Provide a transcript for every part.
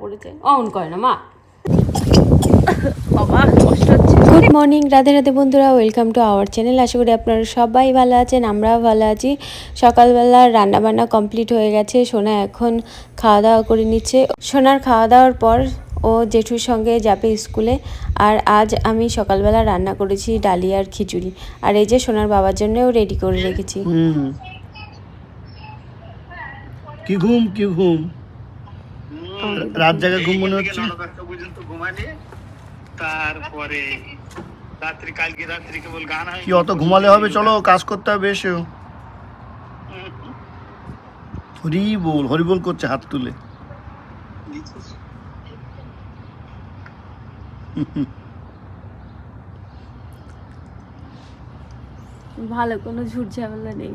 পড়েছে অন করে না মা। গুড মর্নিং রাধে রাধে বন্ধুরা ওয়েলকাম টু আওয়ার চ্যানেল আশা করি আপনারা সবাই ভালো আছেন আমরাও ভালো আছি। সকালবেলা রান্না বান্না কমপ্লিট হয়ে গেছে সোনা এখন খাওয়া দাওয়া করে নিচ্ছে। সোনার খাওয়া দাওয়ার পর ও জেঠুর সঙ্গে যাবে স্কুলে আর আজ আমি সকালবেলা রান্না করেছি ডালি আর খিচুড়ি। আর এই যে সোনার বাবার জন্যও রেডি করে রেখেছি। হুম। কি ঘুম কি ঘুম? রাত জায়গা ঘুম মনে হচ্ছে। পর্যন্ত ঘুমালে তারপরে রাত্রি কালকে রাত্রি কেবল গান হয়। কি অত ঘুমালে হবে? চলো কাজ করতে হবে এসেও হরি বল হরি বল করছে হাত তুলে। ভালো কোনো ঝুট ঝামেলা নেই।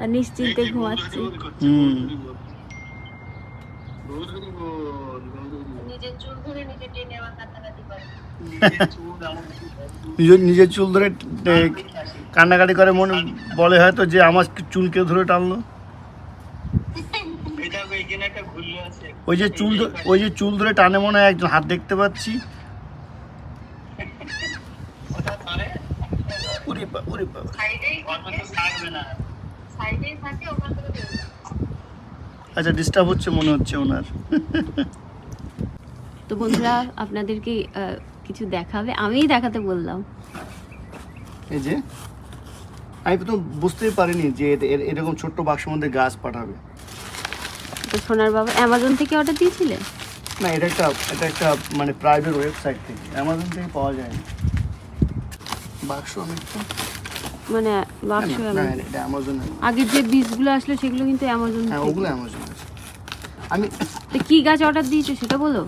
আর নিশ্চিন্তে ঘুমাচ্ছি। হুম। নিজের চুল নিজের নিজের চুল ধরে কান্নাকাটি করে মনে বলে হয়তো যে আমার চুল কেউ ধরে টানলো। এটা এইখানে একটা ঘুরলে আছে। ওই যে চুল ওই যে চুল ধরে টানে মনে হয় একজন হাত দেখতে পাচ্ছি। ওটা ধরে ওরে বা- ওরে বাবা। অন্য তো থাকবে না আচ্ছা ডিস্টার্ব হচ্ছে মনে হচ্ছে ওনার। তো বন্ধুরা আপনাদেরকে কিছু দেখাবে? আমিই দেখাতে বললাম। এই যে আমি প্রথম বুঝতেই পারিনি যে এরকম ছোট্ট বাক্সের মধ্যে গাছ পাঠাবে। তো সোনার বাবা অ্যামাজন থেকে অর্ডার দিয়েছিলে? না এটা একটা এটা একটা মানে প্রাইভেট ওয়েবসাইট থেকে। অ্যামাজন থেকে পাওয়া যায় না বাক্স আমি একটু মানে বাক্স এটা অ্যামাজন আগের যে বীজগুলো আসলো সেগুলো কিন্তু অ্যামাজন হ্যাঁ ওগুলো অ্যামাজন আমি তো কি গাছ অর্ডার দিয়েছ সেটা বলো।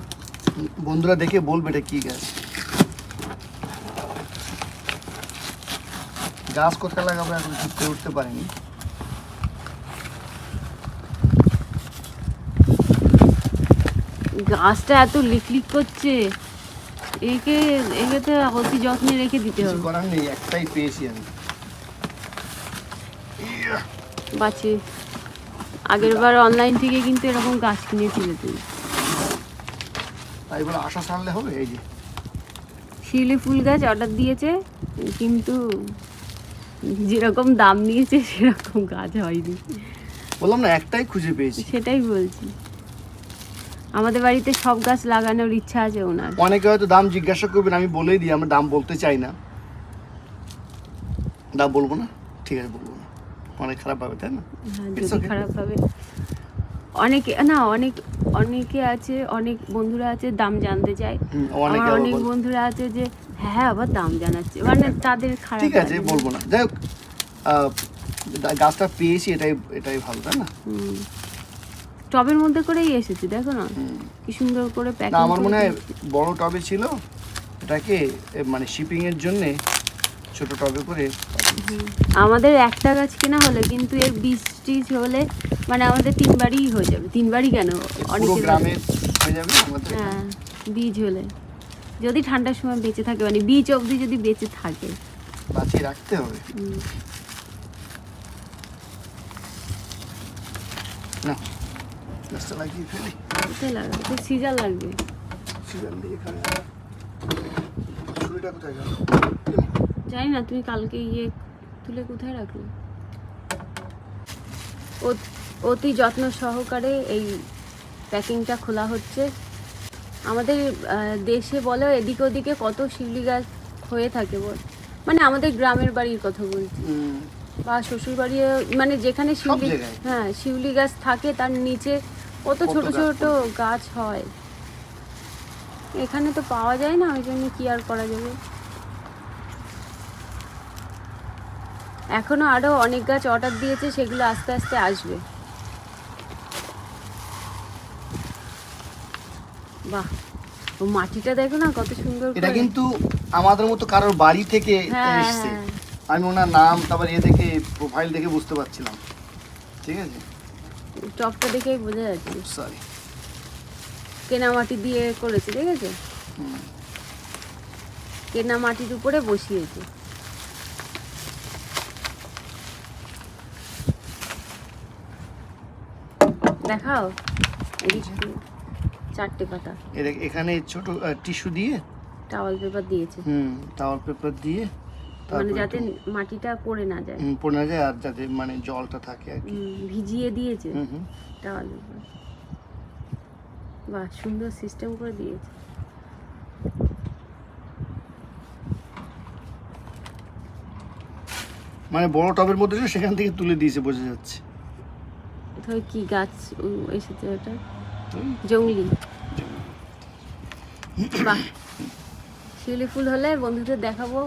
বন্ধুরা দেখে বলবে এটা কি গাছ। গাছ কোথায় লাগাবো এখন ঠিক করে উঠতে পারিনি। গাছটা এত লিকলিক করছে। একে একে তো অতি যত্নে রেখে দিতে হবে। করার নেই একটাই পেয়েছি আমি। বাঁচে। আগের বার অনলাইন থেকে কিন্তু এরকম গাছ কিনেছিলে তুমি। তাই বলে আশা ছাড়লে হবে? এই যে। শিউলি ফুল গাছ অর্ডার দিয়েছে কিন্তু যেরকম দাম নিয়েছে সেরকম গাছ হয়নি। বললাম না একটাই খুঁজে পেয়েছি। সেটাই বলছি। আমাদের বাড়িতে সব গাছ লাগানোর ইচ্ছা আছে ওনার। অনেকে হয়তো দাম জিজ্ঞাসা করবেন আমি বলেই দিই আমরা দাম বলতে চাই না। দাম বলব না? ঠিক আছে বলব না। অনেক খারাপ পাবে তাই না? হ্যাঁ. খারাপ হবে। অনেকে না অনেক অনেকে আছে অনেক বন্ধুরা আছে দাম জানতে চায়। আমার অনেক বন্ধুরা আছে যে হ্যাঁ আবার দাম জানাচ্ছে। মানে তাদের খারাপ ঠিক আছে বলব না। যাই হোক গাছটা পেয়েছি এটাই এটাই ভালো তাই না? টবের মধ্যে করেই এসেছে দেখো না। কি সুন্দর করে প্যাকিং আমার মনে হয় বড় টবে ছিল এটাকে মানে শিপিং এর জন্য ছোট টবে করে আমাদের একটা গাছ কেনা হলে কিন্তু এর বীজ টিজ হলে মানে আমাদের তিনবারই হয়ে যাবে। তিনবারই কেন? পুরো অনেকের গ্রামে হয়ে যাবে আমাদের হ্যাঁ বীজ হলে। যদি ঠান্ডার সময় বেঁচে থাকে মানে বীজ অবধি যদি বেঁচে থাকে। বাঁচিয়ে রাখতে হবে। না গাছটা লাগিয়ে ফেলি। কোথায় লাগাবে সিজার লাগবে। সিজন দিয়ে এখানে ছুরিটা কোথায় গেল? জানি না তুমি কালকে ইয়ে তুলে কোথায় রাখলে? অতি যত্ন সহকারে এই প্যাকিংটা খোলা হচ্ছে। আমাদের দেশে বলো এদিকে ওদিকে কত শিউলি গাছ হয়ে থাকে বল। মানে আমাদের গ্রামের বাড়ির কথা বলছি। বা শ্বশুর বাড়ি মানে যেখানে শিউলি হ্যাঁ শিউলি গাছ থাকে তার নিচে কত ছোট ছোট গাছ হয়। এখানে তো পাওয়া যায় না ওই জন্য কি আর করা যাবে? এখনও আরও অনেক গাছ অর্ডার দিয়েছে সেগুলো আস্তে আস্তে আসবে। বাহ মাটিটা দেখো না কত সুন্দর এটা কিন্তু আমাদের মতো কারোর বাড়ি থেকে হ্যাঁ, এসছে। হ্যাঁ। আমি ওনার নাম তারপর এ দেখে প্রোফাইল দেখে বুঝতে পারছিলাম। ঠিক আছে? টপটা দেখেই বোঝা যাচ্ছে। সরি কেনা মাটি দিয়ে করেছে ঠিক আছে? কেনা মাটির উপরে বসিয়েছে। দেখাও? চারটে পাতা। এখানে ছোট টিস্যু দিয়ে? টাওয়াল পেপার দিয়েছে। হুম টাওয়াল পেপার দিয়ে মানে যাতে মাটিটা পড়ে না যায়। পড়ে না যায় আর যাতে মানে জলটা থাকে আর কি। ভিজিয়ে দিয়েছে হুম হুম। টাওয়াল পেপার বাহ সুন্দর সিস্টেম করে দিয়েছে। মানে বড় টবের মধ্যে সেখান থেকে তুলে দিয়েছে বোঝা যাচ্ছে। কোথায় কি গাছ এসেছে ওটা? জঙ্গলি। বাহ। শিউলি ফুল হলে বন্ধুদের দেখাবো।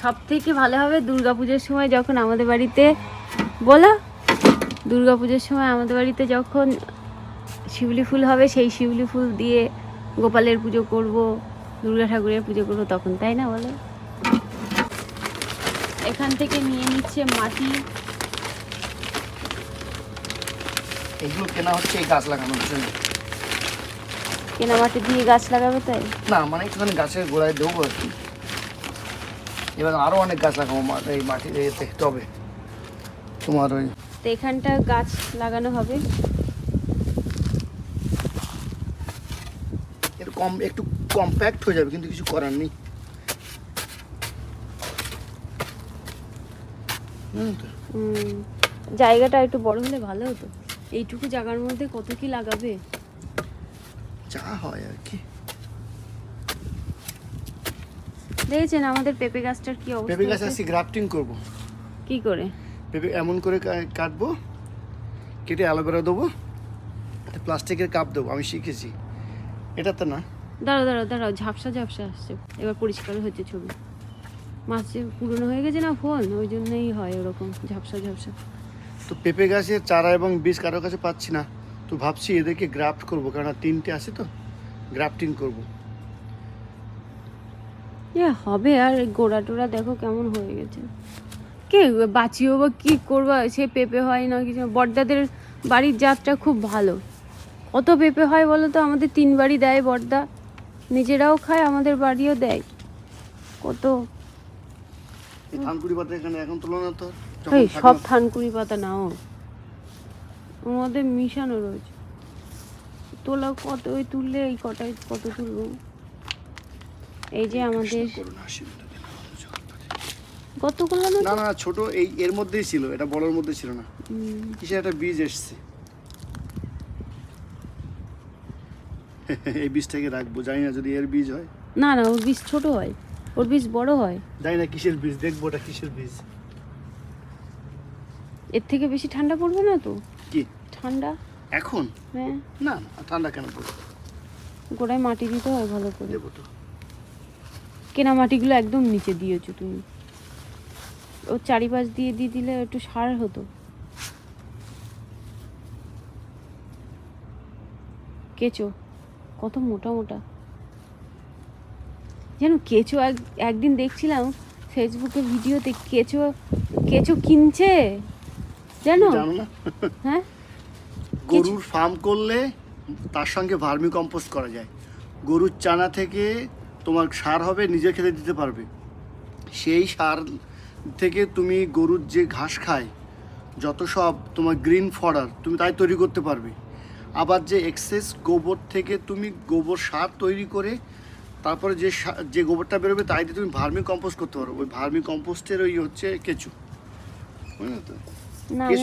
সব থেকে ভালো হবে দুর্গাপুজোর সময় যখন আমাদের বাড়িতে বলো? দুর্গাপুজোর সময় আমাদের বাড়িতে যখন শিউলি ফুল হবে সেই শিউলি ফুল দিয়ে গোপালের পুজো করব দুর্গা ঠাকুরের পুজো করব তখন তাই না বলো? এখান থেকে নিয়ে নিচ্ছে মাটি। এগুলো কেনা হচ্ছে এই গাছ লাগানোর জন্য। কেনা মাটি দিয়ে গাছ লাগাবে তাই? না মানে একটুখানি গাছের গোড়ায় দেবো আর কি। এবার আরও অনেক গাছ লাগাবো এই মাটি এতে টবে। তোমার ওই তো এখানটা গাছ লাগানো হবে। একটু কম একটু কম্প্যাক্ট হয়ে যাবে কিন্তু কিছু করার নেই। জায়গাটা একটু বড় হলে ভালো হতো। এইটুকু জায়গার মধ্যে কত কি লাগাবে? যা হয় আর কি। দেখেছেন আমাদের পেঁপে গাছটার কি অবস্থা? পেঁপে গাছ? আসছি গ্রাফটিং করব। কি করে? পেঁপে এমন করে কাটবো কেটে অ্যালোভেরা দেবো প্লাস্টিকের কাপ দেবো আমি শিখেছি। এটা তো না। দাঁড়াও দাঁড়াও দাঁড়াও ঝাপসা ঝাপসা আসছে। এবার পরিষ্কার হচ্ছে ছবি। মাছ পুরনো হয়ে গেছে না ফোন ওই জন্যই হয় ওরকম ঝাপসা ঝাপসা। তো পেঁপে গাছের চারা এবং বীজ কারোর কাছে পাচ্ছি না। তো ভাবছি এদেরকে গ্রাফট করব কারণ তিনটে আছে তো গ্রাফটিং করব। এ হবে আর গোড়া টোড়া দেখো কেমন হয়ে গেছে। কে বাঁচিও বা কি করবা? সে পেঁপে হয় না কিছু বড়দাদের বাড়ির জাতটা খুব ভালো। কত পেঁপে হয় বলো তো আমাদের তিন বাড়ি দেয় বড়দা নিজেরাও খায় আমাদের বাড়িও দেয়। কত? এই ধানকুড়ি পাতা এখানে এখন তুলো না তো এই সব থানকুড়ি পাতা নাও। ওর মধ্যে মিশানো রয়েছে। তোলা কত ওই তুললে এই কটায় কত তুলবো? এই যে আমাদের না, কতগুলো না ছোট এই এর মধ্যেই ছিল এটা বড়র মধ্যে ছিল না। কিসের একটা বীজ এসছে? এই বীজটাকে রাখব জানি না যদি এর বীজ হয়। না না ওর বীজ ছোট হয় ওর বীজ বড় হয়। জানি না কিসের বীজ দেখব ওটা কিসের বীজ। এর থেকে বেশি ঠান্ডা পড়বে না তো? কি? ঠান্ডা? এখন? হ্যাঁ। না না ঠান্ডা কেন পড়বে? গোড়ায় মাটি দিতে হয় ভালো করে। দেবো তো। কেনা মাটিগুলো একদম নিচে দিয়েছ তুমি। ওর চারিপাশ দিয়ে দিয়ে দিলে একটু সার হতো। কেঁচো কত মোটা মোটা। যেন কেঁচো এক একদিন দেখছিলাম ফেসবুকে ভিডিওতে কেঁচো কেঁচো কিনছে? জানো? হ্যাঁ? গরুর ফার্ম করলে তার সঙ্গে ভার্মি কম্পোস্ট করা যায়। গরুর চানা থেকে তোমার সার হবে নিজে খেতে দিতে পারবে। সেই সার থেকে তুমি গরুর যে ঘাস খায় যত সব তোমার গ্রিন ফডার তুমি তাই তৈরি করতে পারবে। আবার যে এক্সেস গোবর থেকে তুমি গোবর সার তৈরি করে তারপরে যে যে গোবরটা বেরোবে তাই দিয়ে তুমি ভার্মি কম্পোস্ট করতে পারো। ওই ভার্মি কম্পোস্টের ওই হচ্ছে কেঁচু। বুঝলে তো?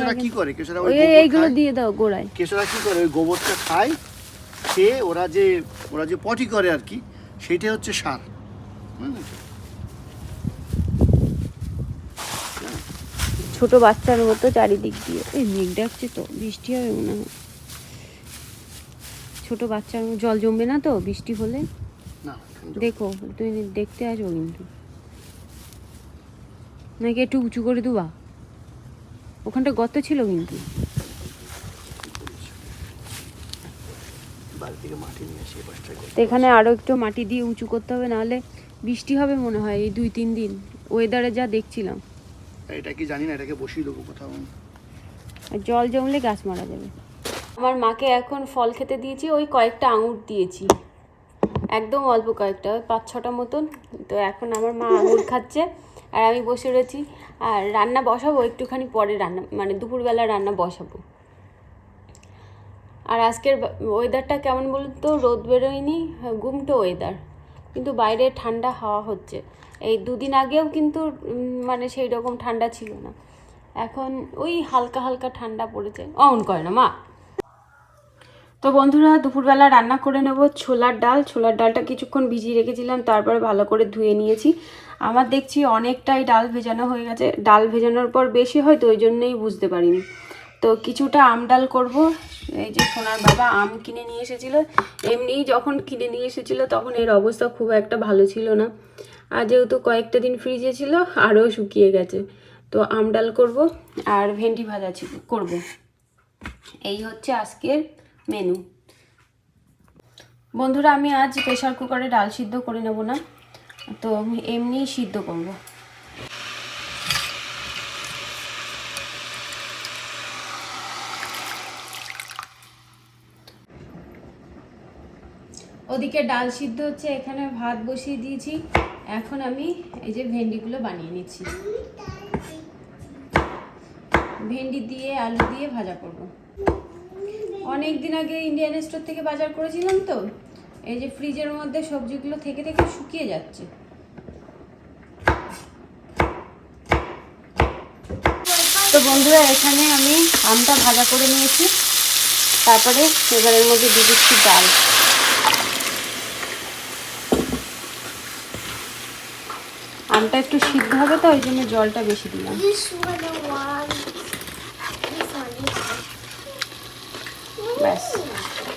আগে- কি করে? কেঁচুরা ওই এইগুলো দিয়ে দাও গোড়ায়। কেঁচোরা কি করে? ওই গোবরটা খায় খেয়ে ওরা যে ওরা যে পটি করে আর কি সেইটাই হচ্ছে সার। ছোট বাচ্চার মতো চারিদিক দিয়ে। এই মেঘ ডাকছে তো বৃষ্টি হবে মনে হয়। ছোট বাচ্চার জল জমবে না তো বৃষ্টি হলে? দেখো তুমি দেখতে আসব কিন্তু। নাকি একটু উঁচু করে দেবা ওখানটা গর্ত ছিল কিন্তু। তো এখানে আরও একটু মাটি দিয়ে উঁচু করতে হবে নাহলে বৃষ্টি হবে মনে হয় এই দুই তিন দিন। ওয়েদারে যা দেখছিলাম। এটা কি জানি না এটাকে বসিয়ে দেবো কোথাও। আর জল জমলে গাছ মারা যাবে। আমার মাকে এখন ফল খেতে দিয়েছি ওই কয়েকটা আঙুর দিয়েছি। একদম অল্প কয়েকটা পাঁচ ছটা মতন। তো এখন আমার মা আঙুর খাচ্ছে। আর আমি বসে রয়েছি। আর রান্না বসাবো, একটুখানি পরে রান্না মানে দুপুরবেলা রান্না বসাবো। আর আজকের ওয়েদারটা কেমন বলুন তো? রোদ বেরোয়নি, গুমটো ওয়েদার কিন্তু বাইরে ঠান্ডা হাওয়া হচ্ছে। এই দুদিন আগেও কিন্তু মানে সেই রকম ঠান্ডা ছিল না। এখন ওই হালকা হালকা ঠান্ডা পড়েছে। অন করে না, মা। তো বন্ধুরা, দুপুরবেলা রান্না করে নেব ছোলার ডাল। ছোলার ডালটা কিছুক্ষণ ভিজিয়ে রেখেছিলাম, তারপরে ভালো করে ধুয়ে নিয়েছি। আমার দেখছি অনেকটাই ডাল ভেজানো হয়ে গেছে। ডাল ভেজানোর পর বেশি হয় তো ওই জন্যই বুঝতে পারিনি। তো কিছুটা আম ডাল করব। এই যে সোনার বাবা আম কিনে নিয়ে এসেছিল। এমনি যখন কিনে নিয়ে এসেছিল তখন এর অবস্থা খুব একটা ভালো ছিল না। আর যেহেতু কয়েকটা দিন ফ্রিজে ছিল, আরও শুকিয়ে গেছে। তো আম ডাল করব আর ভেন্ডি ভাজা করব। এই হচ্ছে আজকের মেনু। বন্ধুরা, আমি আজ প্রেশার কুকারে ডাল সিদ্ধ করে নেব না, তো আমি এমনিই সিদ্ধ করব। ওদিকে ডাল সিদ্ধ হচ্ছে, এখানে ভাত বসিয়ে দিয়েছি। এখন আমি এই যে ভেন্ডিগুলো বানিয়ে নিচ্ছি। ভেন্ডি দিয়ে আলু দিয়ে ভাজা করব। অনেক দিন আগে ইন্ডিয়ান স্টোর থেকে বাজার করেছিলাম তো, এই যে ফ্রিজের মধ্যে সবজিগুলো থেকে থেকে শুকিয়ে যাচ্ছে। তো বন্ধুরা, এখানে আমি আমটা ভাজা করে নিয়েছি, তারপরে এবারের মধ্যে দিয়ে দিচ্ছি ডাল। আমটা একটু সিদ্ধ হবে তো, ওই জন্য জলটা বেশি দিলাম। ব্যাস।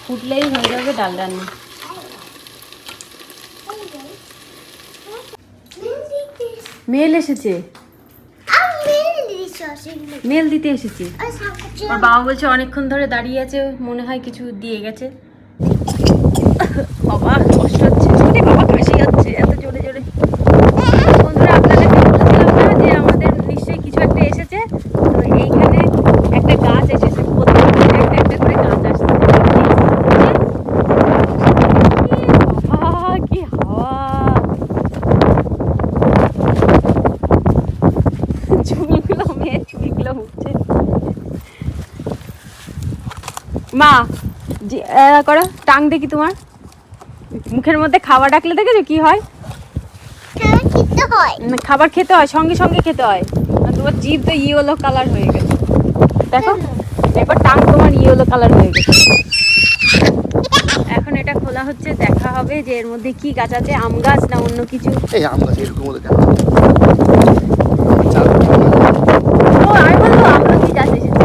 ফুটলেই হয়ে যাবে ডাল রান্না। মেল এসেছে। মেল দিতে এসেছে। বাবা বলছে অনেকক্ষণ ধরে দাঁড়িয়ে আছে মনে হয় কিছু দিয়ে গেছে বাবা কষ্ট হচ্ছে ওরে বাবা কাশি যাচ্ছে এত জোরে জোরে বন্ধুরা আপনাদেরকে বলছিলাম না যে আমাদের নিশ্চয়ই কিছু একটা এসেছে তো এইখানে একটা গাছ এসেছে প্রত্যেক দিন একটা একটা করে গাছ আসছে বাবা, কি হাওয়া চুলগুলো মেয়ের চুলগুলো উঠছে মা করো টাং দেখি তোমার। মুখের মধ্যে খাবার ডাকলে দেখেছ কি হয়? খেতে হয়। খাবার খেতে হয় সঙ্গে সঙ্গে খেতে হয়। আর তোমার জিভ তো ইয়েলো কালার হয়ে গেছে। দেখো এবার টাং তোমার ইয়েলো কালার হয়ে গেছে। এখন এটা খোলা হচ্ছে দেখা হবে যে এর মধ্যে কি গাছ আছে আম গাছ না অন্য কিছু? এই আম গাছ এরকম হলে কেন ও আমি বলব আমলকি গাছ এসেছে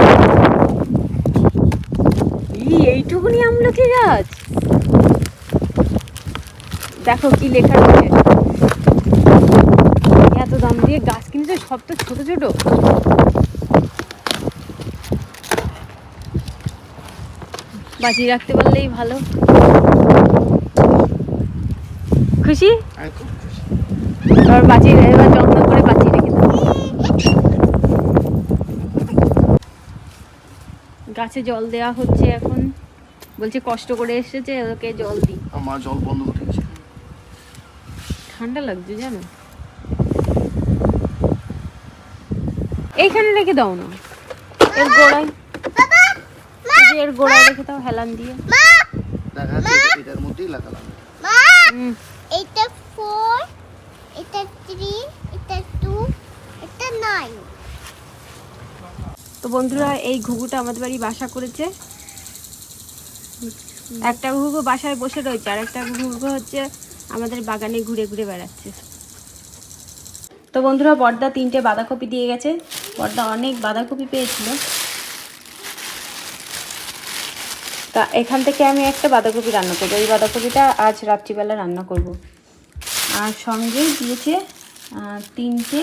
ই এইটুকুনি আমলকি গাছ? দেখো কি লেখা আছে এত দাম দিয়ে গাছ কিনেছে? সব তো ছোট ছোট। বাঁচিয়ে রাখতে পারলেই ভালো। খুশি? এবার বাঁচিয়ে এবার যত্ন করে বাঁচিয়ে রেখে গাছে জল দেওয়া হচ্ছে এখন। বলছে কষ্ট করে এসেছে ওকে জল দিই। আমার মা জল বন্ধ করে দিয়েছে। ঠান্ডা লাগছে জানো? এইখানে রেখে দাও না। এর গোড়ায়। এর গোড়ায় রেখে দাও হেলান দিয়ে। মা দেখা যাচ্ছে এটার মধ্যেই লাগালাম মা এটা ফোর এটা থ্রি এটা টু এটা নাইন তো বন্ধুরা এই ঘুঘুটা আমাদের বাড়ি বাসা করেছে। একটা ঘুঘু বাসায় বসে রয়েছে, আর একটা ঘুঘু হচ্ছে আমাদের বাগানে ঘুরে ঘুরে বেড়াচ্ছে। তো বন্ধুরা, পর্দা তিনটে বাঁধাকপি দিয়ে গেছে। পর্দা অনেক বাঁধাকপি পেয়েছিল। তা এখান থেকে আমি একটা বাঁধাকপি রান্না করব। এই বাঁধাকপিটা আজ রাত্রিবেলা রান্না করব। আর সঙ্গে দিয়েছে তিনটে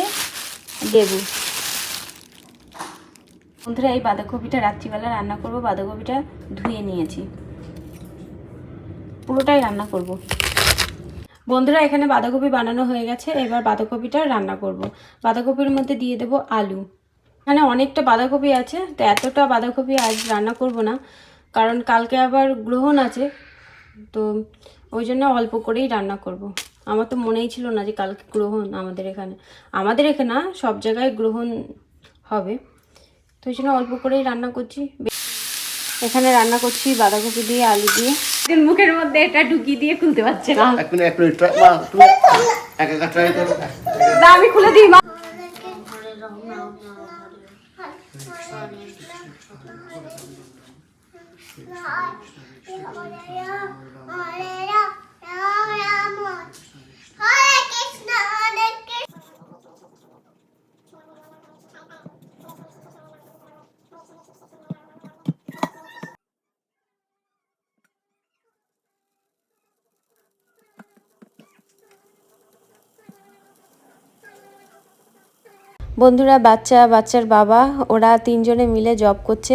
লেবু। বন্ধুরা, এই বাঁধাকপিটা রাত্রিবেলা রান্না করব। বাঁধাকপিটা ধুয়ে নিয়েছি। পুরোটাই রান্না করব। বন্ধুরা, এখানে বাঁধাকপি বানানো হয়ে গেছে। এবার বাঁধাকপিটা রান্না করব। বাঁধাকপির মধ্যে দিয়ে দেব আলু। এখানে অনেকটা বাঁধাকপি আছে, তো এতটা বাঁধাকপি আজ রান্না করব না, কারণ কালকে আবার গ্রহণ আছে, তো ওই জন্য অল্প করেই রান্না করব। আমার তো মনেই ছিল না যে কালকে গ্রহণ আমাদের এখানে। আমাদের এখানে সব জায়গায় গ্রহণ হবে, তো ওই জন্য অল্প করেই রান্না করছি। এখানে রান্না করছি বাঁধাকপি দিয়ে আলু দিয়ে মুখের মধ্যে এটা ঢুকিয়ে দিয়ে খুলতে পারছে না এক মিনিট এক মিনিট মা তুমি একা একা ট্রাই করো না আমি খুলে দিই মা হরে বন্ধুরা, বাচ্চা, বাচ্চার বাবা, ওরা তিনজনে মিলে জব করছে।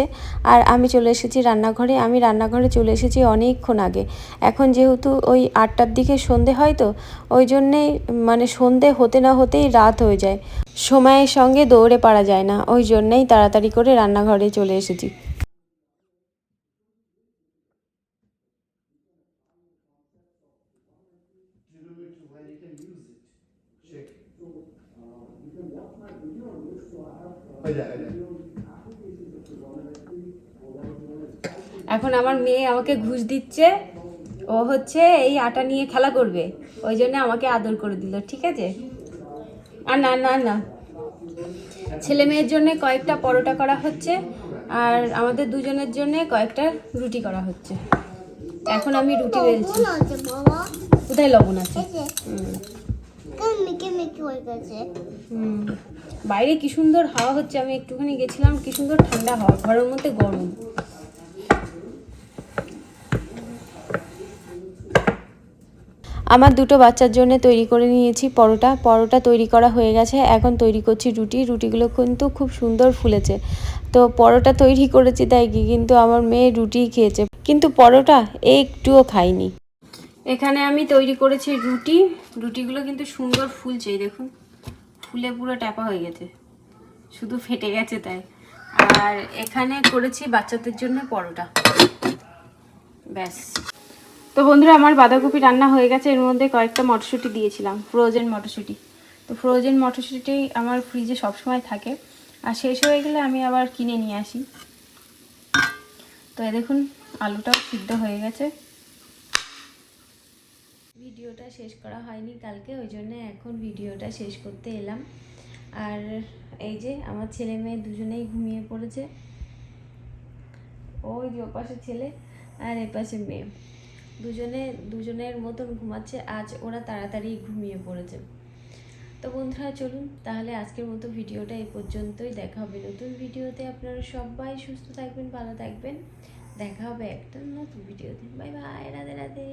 আর আমি চলে এসেছি রান্নাঘরে। আমি রান্নাঘরে চলে এসেছি অনেকক্ষণ আগে। এখন যেহেতু ওই আটটার দিকে সন্ধে হয় তো, ওই জন্যেই মানে সন্ধে হতে না হতেই রাত হয়ে যায়। সময়ের সঙ্গে দৌড়ে পারা যায় না। ওই জন্যেই তাড়াতাড়ি করে রান্নাঘরে চলে এসেছি এখন আমার মেয়ে আমাকে ঘুষ দিচ্ছে ও হচ্ছে এই আটা নিয়ে খেলা করবে ওই জন্য আমাকে আদর করে দিল ঠিক আছে? আর না না না। ছেলে মেয়ের জন্য কয়েকটা পরোটা করা হচ্ছে আর আমাদের দুজনের জন্য কয়েকটা রুটি করা হচ্ছে। এখন আমি রুটি বেলছি। কোথায় লবণ আছে। বাইরে কি সুন্দর হাওয়া হচ্ছে আমি একটুখানি গেছিলাম কি সুন্দর ঠান্ডা হাওয়া ঘরের মধ্যে গরম। আমার দুটো বাচ্চার জন্য তৈরি করে নিয়েছি পরোটা। পরোটা তৈরি করা হয়ে গেছে। এখন তৈরি করছি রুটি। রুটিগুলো কিন্তু খুব সুন্দর ফুলেছে। তো পরোটা তৈরি করেছি তাই কি কিন্তু আমার মেয়ে রুটিই খেয়েছে। কিন্তু পরোটা একটুও খাইনি এখানে আমি তৈরি করেছি রুটি। রুটিগুলো কিন্তু সুন্দর ফুলছে দেখুন। ফুলে পুরো ট্যাপা হয়ে গেছে। শুধু ফেটে গেছে তাই। আর এখানে করেছি বাচ্চাদের জন্য পরোটা। ব্যাস। তো বন্ধুরা, আমার বাঁধাকপি রান্না হয়ে গেছে। এর মধ্যে কয়েকটা মটরশুঁটি দিয়েছিলাম ফ্রোজেন মটরশুঁটি। তো ফ্রোজেন মটরশুঁটি আমার ফ্রিজে সবসময় থাকে। আর শেষ হয়ে গেলে আমি আবার কিনে নিয়ে আসি। তো এই দেখুন, আলুটাও সিদ্ধ হয়ে গেছে। ভিডিওটা শেষ করা হয়নি কালকে, ওই জন্য এখন ভিডিওটা শেষ করতে এলাম। আর এই যে, আমার ছেলে মেয়ে দুজনেই ঘুমিয়ে পড়েছে। ওই যে ওপাশে ছেলে আর এপাশে মেয়ে। দুজনে, দুজনের মতন ঘুমাচ্ছে, আজ ওরা তাড়াতাড়ি ঘুমিয়ে পড়েছে। তো বন্ধুরা, চলুন তাহলে আজকের মতো ভিডিওটা এই পর্যন্তই। দেখা হবে নতুন ভিডিওতে। আপনারা সবাই সুস্থ থাকবেন, ভালো থাকবেন। দেখা হবে একটা নতুন ভিডিওতে। Bye bye, Radhe Radhe.